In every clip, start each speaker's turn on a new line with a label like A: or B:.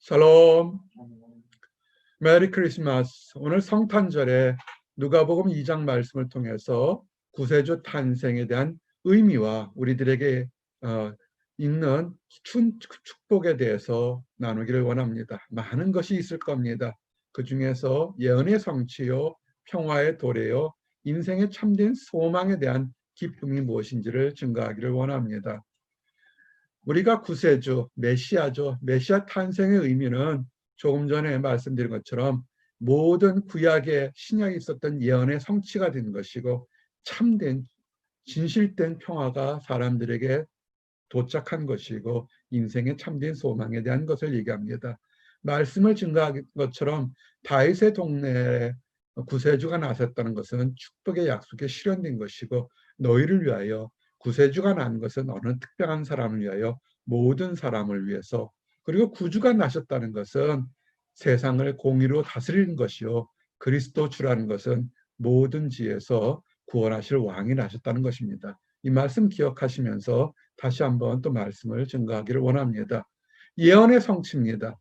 A: 샬롬. 메리 크리스마스. 오늘 성탄절에 누가복음 2장 말씀을 통해서 구세주 탄생에 대한 의미와 우리들에게 어, 있는 춘- 축복에 대해서 나누기를 원합니다. 많은 것이 있을 겁니다. 그 중에서 예언의 성취요, 평화의 도래요, 인생의 참된 소망에 대한 기쁨이 무엇인지를 증거하기를 원합니다. 우리가 구세주, 메시아죠. 메시아 탄생의 의미는 조금 전에 말씀드린 것처럼 모든 구약의 신약에 있었던 예언의 성취가 된 것이고 참된 진실된 평화가 사람들에게 도착한 것이고 인생의 참된 소망에 대한 것을 얘기합니다. 말씀을 증거한 것처럼 다윗의 동네에 구세주가 나섰다는 것은 축복의 약속에 실현된 것이고 너희를 위하여 구세주가 난 것은 어느 특별한 사람을 위하여 모든 사람을 위해서 그리고 구주가 나셨다는 것은 세상을 공의로 다스리는 것이요 그리스도 주라는 것은 모든 지에서 구원하실 왕이 나셨다는 것입니다. 이 말씀 기억하시면서 다시 한번 또 말씀을 증거하기를 원합니다. 예언의 성취입니다.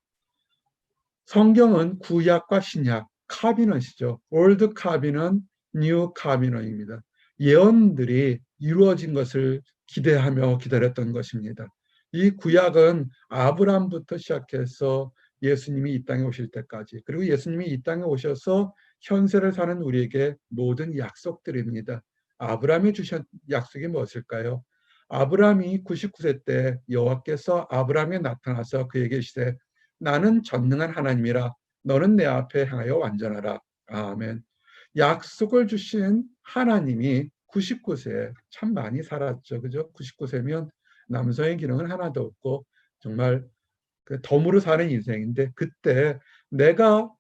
A: 성경은 구약과 신약 카비넌이죠. 올드 카비넌, 뉴 카비넌입니다. 예언들이 이루어진 것을 기대하며 기다렸던 것입니다. 이 구약은 아브람부터 시작해서 예수님이 이 땅에 오실 때까지 그리고 예수님이 이 땅에 오셔서 현세를 사는 우리에게 모든 약속들입니다. 아브라함이 주신 약속이 무엇일까요? 아브라함이 99세 때 여호와께서 아브라함에 나타나서 그에게 이르시되 나는 전능한 하나님이라 너는 내 앞에 향하여 완전하라. 아멘. 약속을 주신 하나님이 99세 참 많이 살았죠. 그죠? 99세면 남성의 기능은 하나도 없고 정말 그 덤으로 사는 인생인데 그때 내가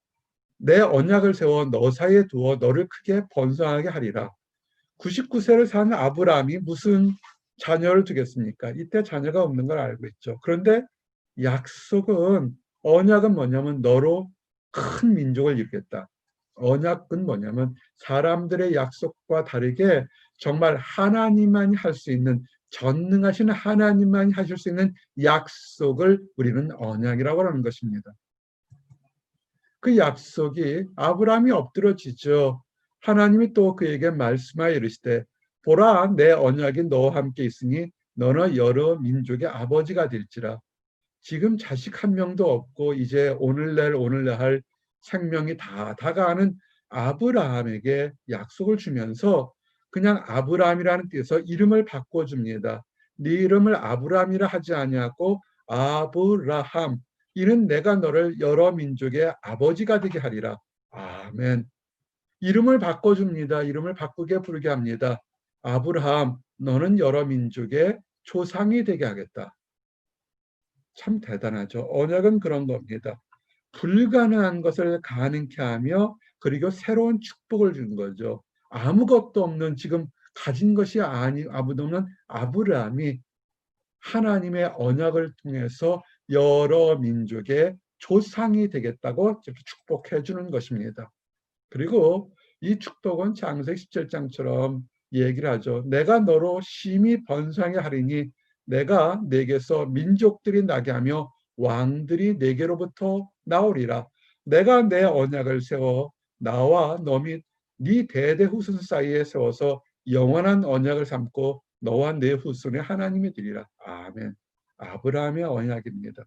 A: 내 언약을 세워 너 사이에 두어 너를 크게 번성하게 하리라. 99세를 산 아브라함이 무슨 자녀를 두겠습니까? 이때 자녀가 없는 걸 알고 있죠. 그런데 약속은 언약은 뭐냐면 너로 큰 민족을 이루겠다. 언약은 뭐냐면 사람들의 약속과 다르게 정말 하나님만이 할 수 있는 전능하신 하나님만이 하실 수 있는 약속을 우리는 언약이라고 하는 것입니다. 그 약속이 아브라함이 엎드러지죠. 하나님이 또 그에게 말씀하여 이르시되 보라 내 언약이 너와 함께 있으니 너는 여러 민족의 아버지가 될지라. 지금 자식 한 명도 없고 이제 오늘날 오늘날 할 생명이 다 다가가는 아브라함에게 약속을 주면서 그냥 아브라함이라는 뜻에서 이름을 바꿔줍니다. 네 이름을 아브라함이라 하지 아니하고 아브라함 이는 내가 너를 여러 민족의 아버지가 되게 하리라. 아멘. 이름을 바꿔줍니다. 이름을 바꾸게 부르게 합니다. 아브라함 너는 여러 민족의 조상이 되게 하겠다. 참 대단하죠. 언약은 그런 겁니다. 불가능한 것을 가능케 하며 그리고 새로운 축복을 준 거죠. 아무것도 없는 지금 가진 것이 아니 아무도 없는 아브라함이 하나님의 언약을 통해서 여러 민족의 조상이 되겠다고 축복해 주는 것입니다. 그리고 이 축복은 창세기 17장처럼 얘기를 하죠. 내가 너로 심히 번성하게 하리니 내가 내게서 민족들이 나게 하며 왕들이 내게로부터 나오리라. 내가 내 언약을 세워 나와 너 및 네 대대 후손 사이에 세워서 영원한 언약을 삼고 너와 내 후손의 하나님이 되리라. 아멘. 아브라함의 언약입니다.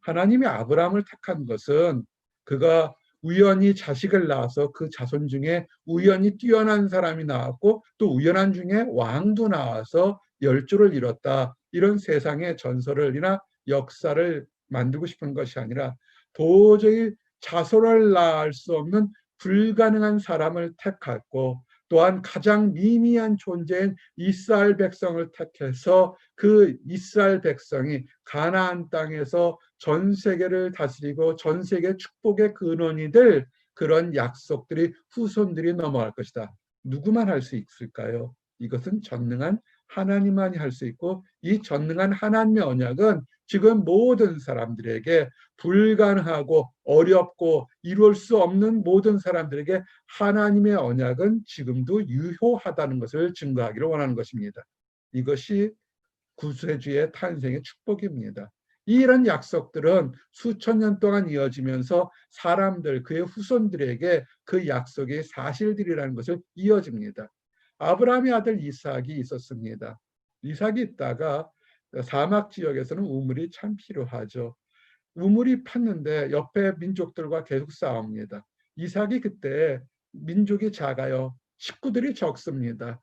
A: 하나님이 아브라함을 택한 것은 그가 우연히 자식을 낳아서 그 자손 중에 우연히 뛰어난 사람이 나왔고 또 우연한 중에 왕도 나와서 열조를 이뤘다. 이런 세상의 전설을이나 역사를 만들고 싶은 것이 아니라 도저히 자손을 낳을 수 없는 불가능한 사람을 택했고 또한 가장 미미한 존재인 이스라엘 백성을 택해서 그 이스라엘 백성이 가나안 땅에서 전 세계를 다스리고 전 세계 축복의 근원이 될 그런 약속들이 후손들이 넘어갈 것이다. 누구만 할 수 있을까요? 이것은 전능한 하나님만이 할 수 있고 이 전능한 하나님의 언약은 지금 모든 사람들에게 불가능하고 어렵고 이룰 수 없는 모든 사람들에게 하나님의 언약은 지금도 유효하다는 것을 증거하기를 원하는 것입니다. 이것이 구세주의 탄생의 축복입니다. 이런 약속들은 수천 년 동안 이어지면서 사람들 그의 후손들에게 그 약속의 사실들이라는 것을 이어집니다. 아브라함의 아들 이삭이 있었습니다. 이삭이 있다가 사막 지역에서는 우물이 참 필요하죠. 우물이 팠는데 옆에 민족들과 계속 싸웁니다. 이삭이 그때 민족이 작아요. 식구들이 적습니다.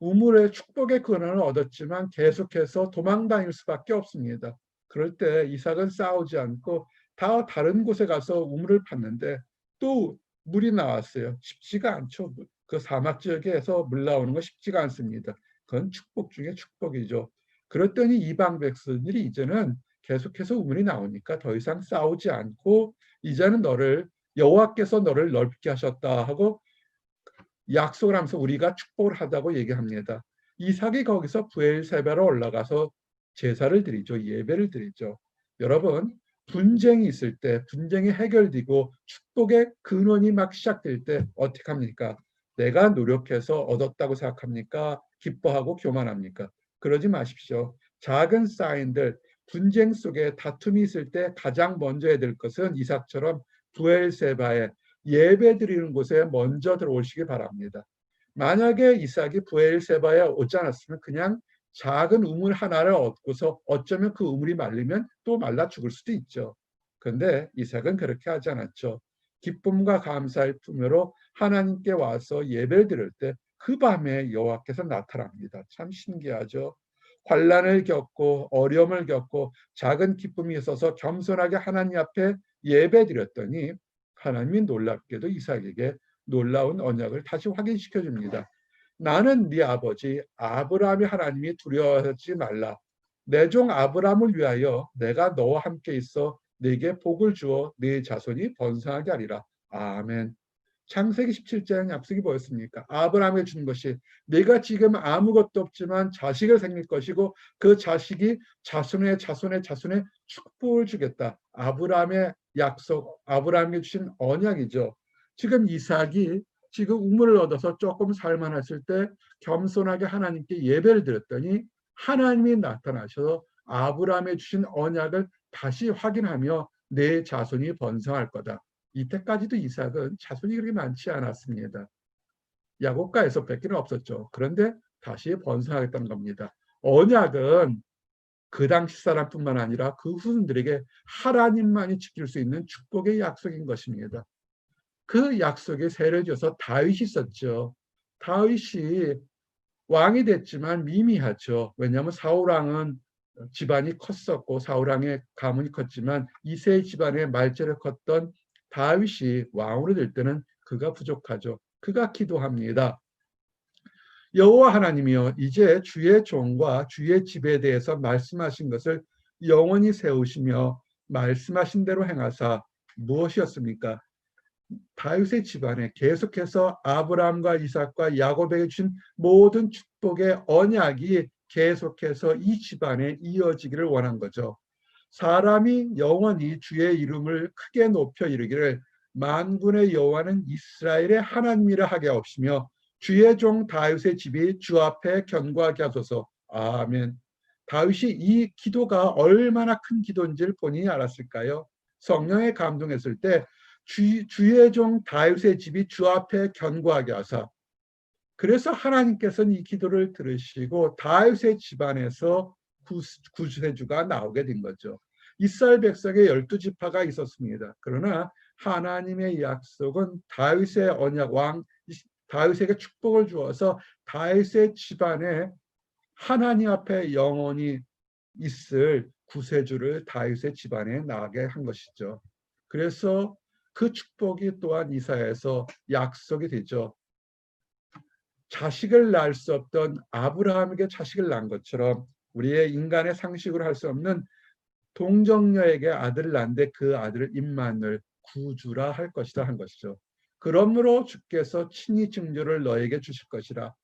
A: 우물의 축복의 근원을 얻었지만 계속해서 도망다닐 수밖에 없습니다. 그럴 때 이삭은 싸우지 않고 다 다른 곳에 가서 우물을 팠는데 또 물이 나왔어요. 쉽지가 않죠. 그 사막 지역에서 물 나오는 거 쉽지가 않습니다. 그건 축복 중에 축복이죠. 그랬더니 이방 백성들이 이제는 계속해서 우물이 나오니까 더 이상 싸우지 않고 이제는 너를 여호와께서 너를 넓게 하셨다 하고 약속을 하면서 우리가 축복을 하다고 얘기합니다. 이삭이 거기서 부엘세바로 올라가서 제사를 드리죠. 예배를 드리죠. 여러분 분쟁이 있을 때 분쟁이 해결되고 축복의 근원이 막 시작될 때 어떻게 합니까? 내가 노력해서 얻었다고 생각합니까? 기뻐하고 교만합니까? 그러지 마십시오. 작은 사인들 분쟁 속에 다툼이 있을 때 가장 먼저 해야 될 것은 이삭처럼 부엘세바에 예배 드리는 곳에 먼저 들어오시기 바랍니다. 만약에 이삭이 부엘세바에 오지 않았으면 그냥 작은 우물 하나를 얻고서 어쩌면 그 우물이 말리면 또 말라 죽을 수도 있죠. 그런데 이삭은 그렇게 하지 않았죠. 기쁨과 감사의 품으로 하나님께 와서 예배를 드릴 때 그 밤에 여호와께서 나타납니다. 참 신기하죠. 환란을 겪고 어려움을 겪고 작은 기쁨이 있어서 겸손하게 하나님 앞에 예배 드렸더니 하나님이 놀랍게도 이삭에게 놀라운 언약을 다시 확인시켜 줍니다. 나는 네 아버지 아브라함의 하나님이 두려워하지 말라. 내 종 아브라함을 위하여 내가 너와 함께 있어 네게 복을 주어 네 자손이 번성하게 하리라. 아멘. 창세기 17장의 약속이 뭐였습니까? 아브라함에 준 것이 내가 지금 아무것도 없지만 자식을 생길 것이고 그 자식이 자손의 자손의 자손의 축복을 주겠다. 아브라함의 약속, 아브라함이 주신 언약이죠. 지금 이삭이 지금 우물을 얻어서 조금 살만했을 때 겸손하게 하나님께 예배를 드렸더니 하나님이 나타나셔서 아브라함에 주신 언약을 다시 확인하며 내 자손이 번성할 거다. 이때까지도 이삭은 자손이 그렇게 많지 않았습니다. 야곱과 에서 뺏기는 없었죠. 그런데 다시 번성하겠다는 겁니다. 언약은 그 당시 사람뿐만 아니라 그 후손들에게 하나님만이 지킬 수 있는 축복의 약속인 것입니다. 그 약속에 세를 줘서 다윗이 있었죠. 다윗이 왕이 됐지만 미미하죠. 왜냐하면 사울왕은 집안이 컸었고 사울왕의 가문이 컸지만 이세 집안의 말재를 컸던 다윗이 왕으로 될 때는 그가 부족하죠. 그가 기도합니다. 여호와 하나님이여 이제 주의 종과 주의 집에 대해서 말씀하신 것을 영원히 세우시며 말씀하신 대로 행하사 무엇이었습니까? 다윗의 집안에 계속해서 아브라함과 이삭과 야곱에게 주신 모든 축복의 언약이 계속해서 이 집안에 이어지기를 원한 거죠. 사람이 영원히 주의 이름을 크게 높여 이르기를 만군의 여호와는 이스라엘의 하나님이라 하게 없으며 주의 종 다윗의 집이 주 앞에 견고하게 하소서. 아멘. 다윗이 이 기도가 얼마나 큰 기도인지를 본인이 알았을까요? 성령에 감동했을 때 주, 주의 종 다윗의 집이 주 앞에 견고하게 하사 그래서 하나님께서는 이 기도를 들으시고 다윗의 집안에서 구세주가 나오게 된 거죠. 이스라엘 백성의 열두 지파가 있었습니다. 그러나 하나님의 약속은 다윗의 언약 왕 다윗에게 축복을 주어서 다윗의 집안에 하나님 앞에 영원히 있을 구세주를 다윗의 집안에 나게 한 것이죠. 그래서 그 축복이 또한 이사에서 약속이 되죠. 자식을 낳을 수 없던 아브라함에게 자식을 낳은 것처럼 우리의 인간의 상식으로 할 수 없는 동정녀에게 아들을 낳는데 그 아들을 임만을 구주라 할 것이다 한 것이죠. 그러므로 주께서 친히 증조를 너에게 주실 것이라.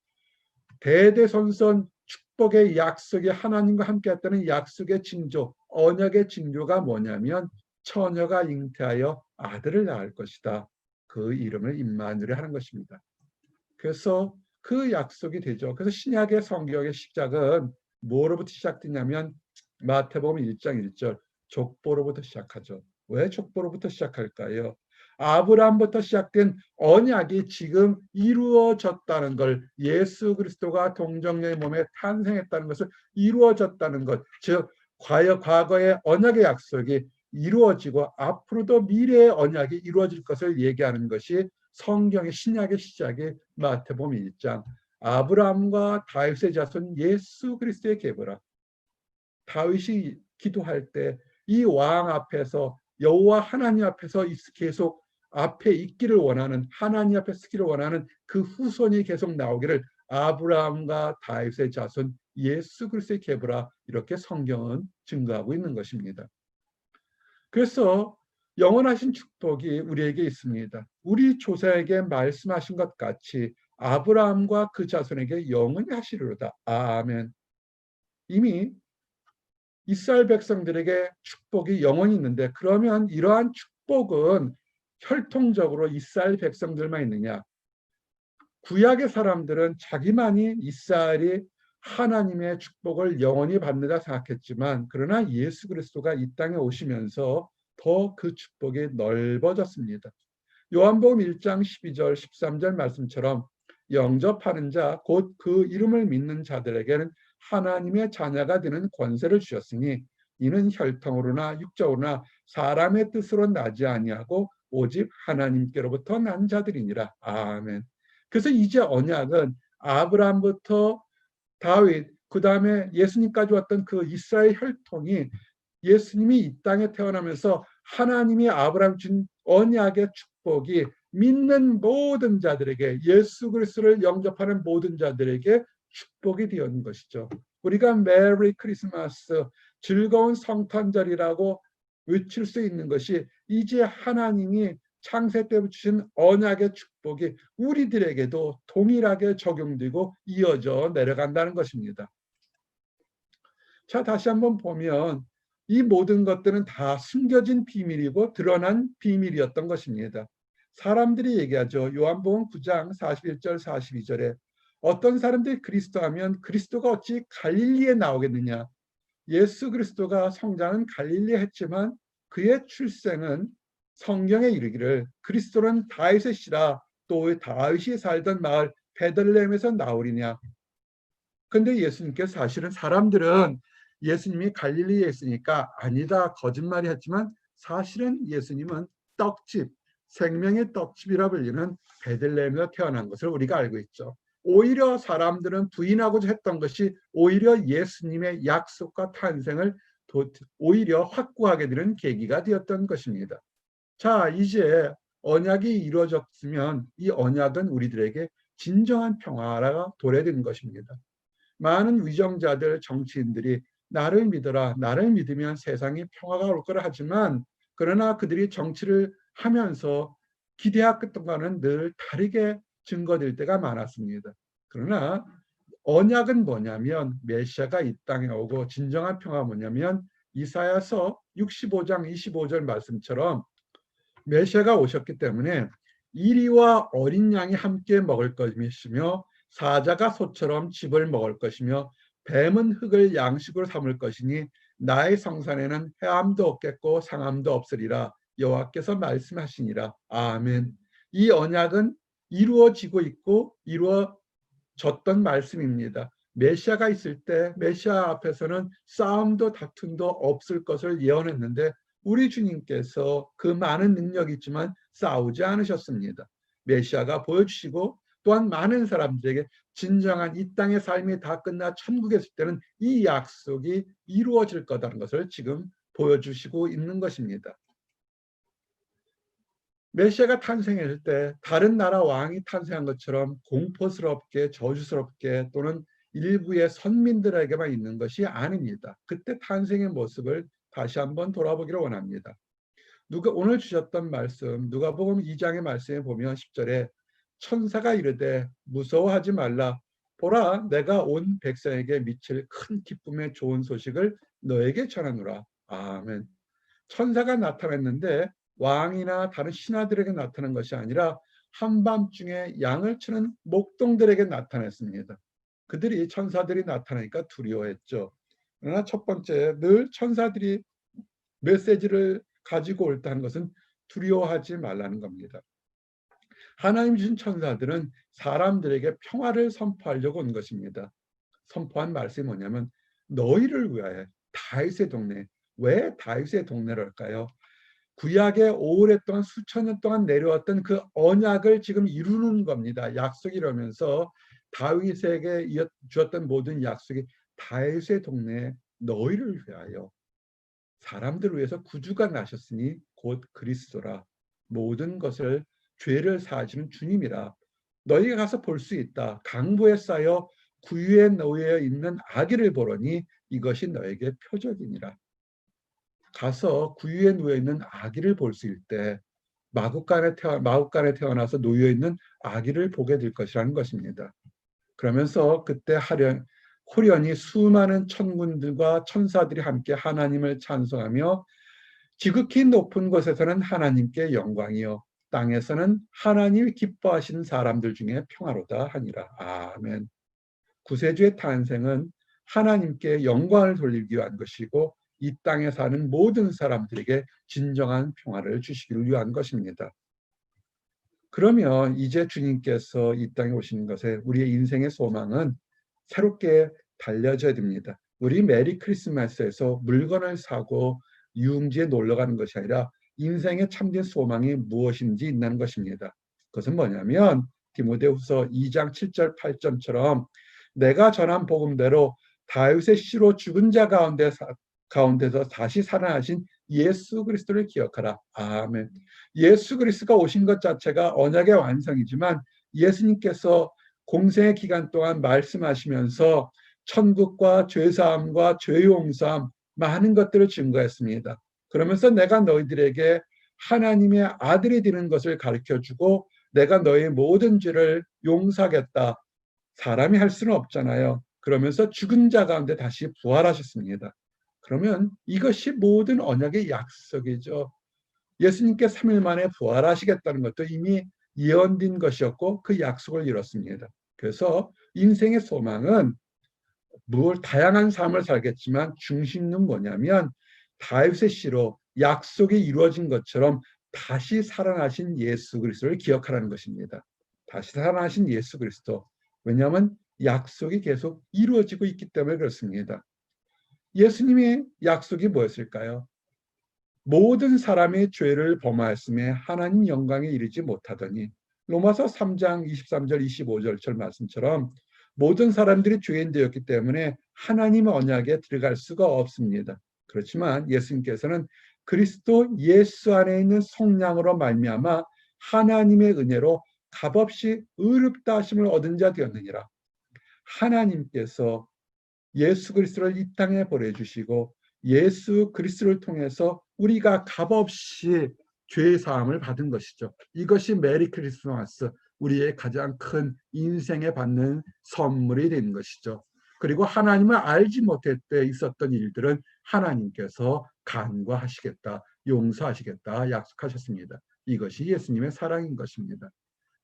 A: 대대손손 축복의 약속이 하나님과 함께 했다는 약속의 징조, 언약의 징조가 뭐냐면 처녀가 잉태하여 아들을 낳을 것이다. 그 이름을 임마누엘 하는 것입니다. 그래서 그 약속이 되죠. 그래서 신약의 성경의 시작은 뭐로부터 시작되냐면 마태복음 1장 1절 족보로부터 시작하죠. 왜 족보로부터 시작할까요? 아브라함부터 시작된 언약이 지금 이루어졌다는 걸 예수 그리스도가 동정녀의 몸에 탄생했다는 것을 이루어졌다는 것, 즉 과거 과거의 언약의 약속이 이루어지고 앞으로도 미래의 언약이 이루어질 것을 얘기하는 것이 성경의 신약의 시작이 마태복음 1장 아브라함과 다윗의 자손 예수 그리스도의 계보라. 다윗이 기도할 때 이 왕 앞에서 여호와 하나님 앞에서 계속 앞에 있기를 원하는 하나님 앞에 서기를 원하는 그 후손이 계속 나오기를 아브라함과 다윗의 자손 예수 그리스도의 계보라 이렇게 성경은 증거하고 있는 것입니다. 그래서 영원하신 축복이 우리에게 있습니다. 우리 조사에게 말씀하신 것 같이 아브라함과 그 자손에게 영원히 하시리로다. 아멘. 이미 이스라엘 백성들에게 축복이 영원히 있는데 그러면 이러한 축복은 혈통적으로 이스라엘 백성들만 있느냐? 구약의 사람들은 자기만이 이스라엘이 하나님의 축복을 영원히 받는다 생각했지만 그러나 예수 그리스도가 이 땅에 오시면서 더 그 축복이 넓어졌습니다. 요한복음 1장 12절 13절 말씀처럼 영접하는 자 곧 그 이름을 믿는 자들에게는 하나님의 자녀가 되는 권세를 주셨으니 이는 혈통으로나 육적으로나 사람의 뜻으로 나지 아니하고 오직 하나님께로부터 난 자들이니라. 아멘. 그래서 이제 언약은 아브라함부터 다윗 그 다음에 예수님까지 왔던 그 이스라엘 혈통이 예수님이 이 땅에 태어나면서 하나님이 아브라함 준 언약의 축복이 믿는 모든 자들에게 예수 그리스도를 영접하는 모든 자들에게 축복이 되었는 것이죠. 우리가 메리 크리스마스 즐거운 성탄절이라고 외칠 수 있는 것이 이제 하나님이 창세 때부터 주신 언약의 축복이 우리들에게도 동일하게 적용되고 이어져 내려간다는 것입니다. 자, 다시 한번 보면 이 모든 것들은 다 숨겨진 비밀이고 드러난 비밀이었던 것입니다. 사람들이 얘기하죠. 요한복음 9장 41절 42절에 어떤 사람들이 그리스도 하면 그리스도가 어찌 갈릴리에 나오겠느냐. 예수 그리스도가 성장은 갈릴리에 했지만 그의 출생은 성경에 이르기를 그리스도는 다윗의 씨라 또 다윗이 살던 마을 베들레헴에서 나오리냐. 근데 예수님께서 사실은 사람들은 예수님이 갈릴리에 있으니까 아니다 거짓말이 했지만 사실은 예수님은 떡집 생명의 떡집이라 불리는 베들레헴에서 태어난 것을 우리가 알고 있죠. 오히려 사람들은 부인하고자 했던 것이 오히려 예수님의 약속과 탄생을 오히려 확고하게 되는 계기가 되었던 것입니다. 자, 이제 언약이 이루어졌으면 이 언약은 우리들에게 진정한 평화가 도래된 것입니다. 많은 위정자들, 정치인들이 나를 믿어라, 나를 믿으면 세상이 평화가 올 거라 하지만 그러나 그들이 정치를 하면서 기대했던 것과는 늘 다르게 증거될 때가 많았습니다. 그러나 언약은 뭐냐면 메시아가 이 땅에 오고 진정한 평화 뭐냐면 이사야서 65장 25절 말씀처럼 메시아가 오셨기 때문에 이리와 어린 양이 함께 먹을 것이며 사자가 소처럼 집을 먹을 것이며 뱀은 흙을 양식으로 삼을 것이니 나의 성산에는 해함도 없겠고 상함도 없으리라 여호와께서 말씀하시니라 아멘. 이 언약은 이루어지고 있고 이루어졌던 말씀입니다. 메시아가 있을 때 메시아 앞에서는 싸움도 다툼도 없을 것을 예언했는데 우리 주님께서 그 많은 능력이 있지만 싸우지 않으셨습니다. 메시아가 보여주시고 또한 많은 사람들에게 진정한 이 땅의 삶이 다 끝나 천국에 있을 때는 이 약속이 이루어질 거라는 것을 지금 보여주시고 있는 것입니다. 메시아가 탄생했을 때 다른 나라 왕이 탄생한 것처럼 공포스럽게 저주스럽게 또는 일부의 선민들에게만 있는 것이 아닙니다. 그때 탄생의 모습을 다시 한번 돌아보기를 원합니다. 누가 오늘 주셨던 말씀 누가복음 2장의 말씀에 보면 10절에 천사가 이르되 무서워하지 말라 보라 내가 온 백성에게 미칠 큰 기쁨의 좋은 소식을 너에게 전하노라. 아멘. 천사가 나타났는데 왕이나 다른 신하들에게 나타난 것이 아니라 한밤중에 양을 치는 목동들에게 나타났습니다. 그들이 천사들이 나타나니까 두려워했죠. 그러나 첫 번째 늘 천사들이 메시지를 가지고 옳다는 것은 두려워하지 말라는 겁니다. 하나님 주신 천사들은 사람들에게 평화를 선포하려고 온 것입니다. 선포한 말씀이 뭐냐면 너희를 위하여 다윗의 동네 왜 다윗의 동네랄까요? 구약에 오랫동안 수천 년 동안 내려왔던 그 언약을 지금 이루는 겁니다. 약속이라면서 다윗에게 주었던 모든 약속이 다윗의 동네에 너희를 위하여 사람들을 위해서 구주가 나셨으니 곧 그리스도라. 모든 것을 죄를 사하시는 주님이라. 너희가 가서 볼 수 있다. 강보에 쌓여 구유에 놓여 있는 아기를 보러니 이것이 너에게 표적이니라 가서 구유에 놓여 있는 아기를 볼 수 있을 때 마국간에 태어 마국간에 태어나서 놓여 있는 아기를 보게 될 것이라는 것입니다. 그러면서 그때 하련 호련히 수많은 천군들과 천사들이 함께 하나님을 찬송하며 지극히 높은 곳에서는 하나님께 영광이요 땅에서는 하나님이 기뻐하시는 사람들 중에 평화로다 하니라. 아멘. 구세주의 탄생은 하나님께 영광을 돌리기 위한 것이고 이 땅에 사는 모든 사람들에게 진정한 평화를 주시기를 위한 것입니다. 그러면 이제 주님께서 이 땅에 오시는 것에 우리의 인생의 소망은 새롭게 달려져야 됩니다. 우리 메리 크리스마스에서 물건을 사고 유흥지에 놀러 가는 것이 아니라 인생의 참된 소망이 무엇인지 있는 것입니다. 그것은 뭐냐면 디모데후서 2장 7절 8절처럼 내가 전한 복음대로 다윗의 씨로 죽은 자 가운데 가운데서 다시 살아나신 예수 그리스도를 기억하라. 아멘. 예수 그리스도가 오신 것 자체가 언약의 완성이지만 예수님께서 공생의 기간 동안 말씀하시면서 천국과 죄사함과 죄용서함 많은 것들을 증거했습니다. 그러면서 내가 너희들에게 하나님의 아들이 되는 것을 가르쳐 주고 내가 너의 모든 죄를 용서하겠다. 사람이 할 수는 없잖아요. 그러면서 죽은 자 가운데 다시 부활하셨습니다. 그러면 이것이 모든 언약의 약속이죠. 예수님께 3일 만에 부활하시겠다는 것도 이미 예언된 것이었고 그 약속을 이뤘습니다. 그래서 인생의 소망은 뭘 다양한 삶을 살겠지만 중심은 뭐냐면 다윗의 씨로 약속이 이루어진 것처럼 다시 살아나신 예수 그리스도를 기억하라는 것입니다. 다시 살아나신 예수 그리스도. 왜냐하면 약속이 계속 이루어지고 있기 때문에 그렇습니다. 예수님의 약속이 뭐였을까요? 모든 사람의 죄를 범하였음에 하나님 영광에 이르지 못하더니 로마서 3장 23절 25절처럼 말씀처럼 모든 사람들이 죄인 되었기 때문에 하나님의 언약에 들어갈 수가 없습니다. 그렇지만 예수님께서는 그리스도 예수 안에 있는 성량으로 말미암아 하나님의 은혜로 값없이 의롭다 하심을 얻은 자 되었느니라. 하나님께서 예수 그리스도를 이 땅에 보내주시고 예수 그리스도를 통해서 우리가 값없이 죄 사함을 받은 것이죠. 이것이 메리 크리스마스 우리의 가장 큰 인생에 받는 선물이 된 것이죠. 그리고 하나님을 알지 못할 때 있었던 일들은 하나님께서 간과하시겠다, 용서하시겠다 약속하셨습니다. 이것이 예수님의 사랑인 것입니다.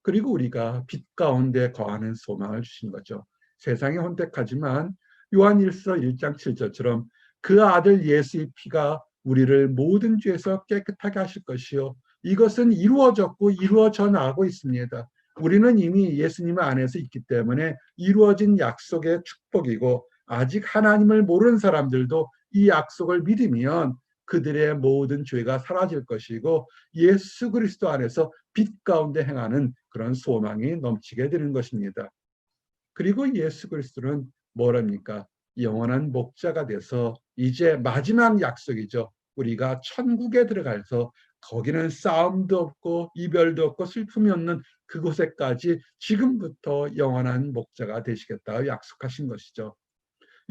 A: 그리고 우리가 빛 가운데 거하는 소망을 주신 거죠. 세상에 혼택하지만 요한일서 1장 7절처럼 그 아들 예수의 피가 우리를 모든 죄에서 깨끗하게 하실 것이요. 이것은 이루어졌고 이루어져 나가고 있습니다. 우리는 이미 예수님 안에서 있기 때문에 이루어진 약속의 축복이고 아직 하나님을 모르는 사람들도 이 약속을 믿으면 그들의 모든 죄가 사라질 것이고 예수 그리스도 안에서 빛 가운데 행하는 그런 소망이 넘치게 되는 것입니다. 그리고 예수 그리스도는 뭐랍니까? 영원한 목자가 돼서 이제 마지막 약속이죠. 우리가 천국에 들어가서 거기는 싸움도 없고 이별도 없고 슬픔이 없는 그곳에까지 지금부터 영원한 목자가 되시겠다 약속하신 것이죠.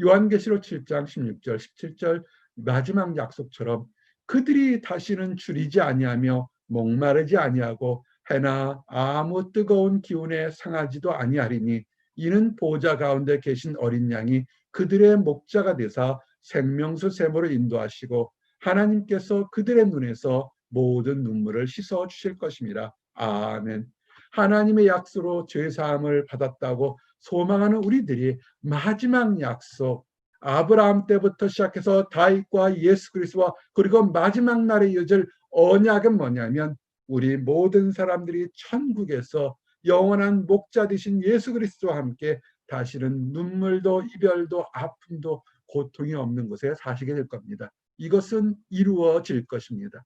A: 요한계시록 7장 16절 17절 마지막 약속처럼 그들이 다시는 줄이지 아니하며 목마르지 아니하고 해나 아무 뜨거운 기운에 상하지도 아니하리니 이는 보좌 가운데 계신 어린 양이 그들의 목자가 되사 생명수 샘으로 인도하시고 하나님께서 그들의 눈에서 모든 눈물을 씻어 주실 것입니다. 아멘. 하나님의 약속으로 죄 사함을 받았다고 소망하는 우리들이 마지막 약속 아브라함 때부터 시작해서 다윗과 예수 그리스도와 그리고 마지막 날에 이어질 언약은 뭐냐면 우리 모든 사람들이 천국에서 영원한 목자 되신 예수 그리스도와 함께 다시는 눈물도 이별도 아픔도 고통이 없는 곳에 사시게 될 겁니다. 이것은 이루어질 것입니다.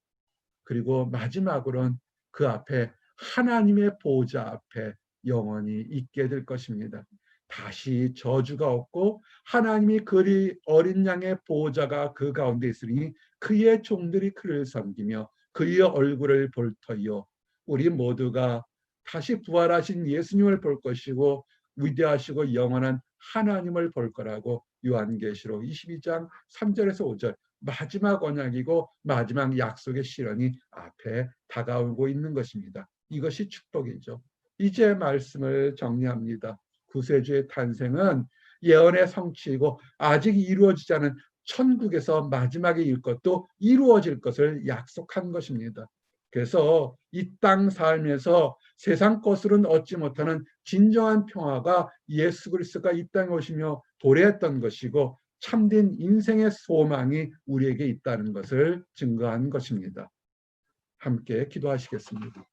A: 그리고 마지막으로는 그 앞에 하나님의 보좌 앞에 영원히 있게 될 것입니다. 다시 저주가 없고 하나님이 그리 어린 양의 보호자가 그 가운데 있으니 그의 종들이 그를 섬기며 그의 얼굴을 볼 터이요 우리 모두가 다시 부활하신 예수님을 볼 것이고 위대하시고 영원한 하나님을 볼 거라고 요한계시록 22장 3절에서 5절 마지막 언약이고 마지막 약속의 실현이 앞에 다가오고 있는 것입니다. 이것이 축복이죠. 이제 말씀을 정리합니다. 구세주의 탄생은 예언의 성취이고 아직 이루어지지 않은 천국에서 마지막에 일 것도 이루어질 것을 약속한 것입니다. 그래서 이 땅 삶에서 세상 것으로는 얻지 못하는 진정한 평화가 예수 그리스도가 이 땅에 오시며 도래했던 것이고 참된 인생의 소망이 우리에게 있다는 것을 증거한 것입니다. 함께 기도하시겠습니다.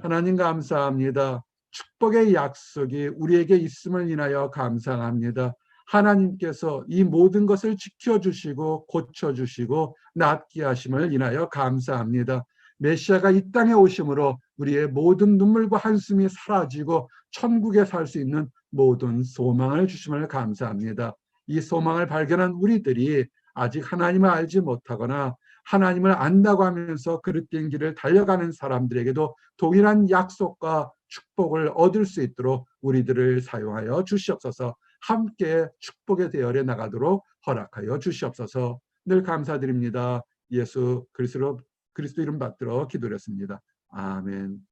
A: 하나님 감사합니다. 축복의 약속이 우리에게 있음을 인하여 감사합니다. 하나님께서 이 모든 것을 지켜주시고 고쳐주시고 낫게 하심을 인하여 감사합니다. 메시아가 이 땅에 오심으로 우리의 모든 눈물과 한숨이 사라지고 천국에 살 수 있는 모든 소망을 주심을 감사합니다. 이 소망을 발견한 우리들이 아직 하나님을 알지 못하거나 하나님을 안다고 하면서 그릇된 길을 달려가는 사람들에게도 동일한 약속과 축복을 얻을 수 있도록 우리들을 사용하여 주시옵소서 함께 축복의 대열에 나가도록 허락하여 주시옵소서 늘 감사드립니다. 예수 그리스도 그리스도 이름 받들어 기도했습니다. 아멘.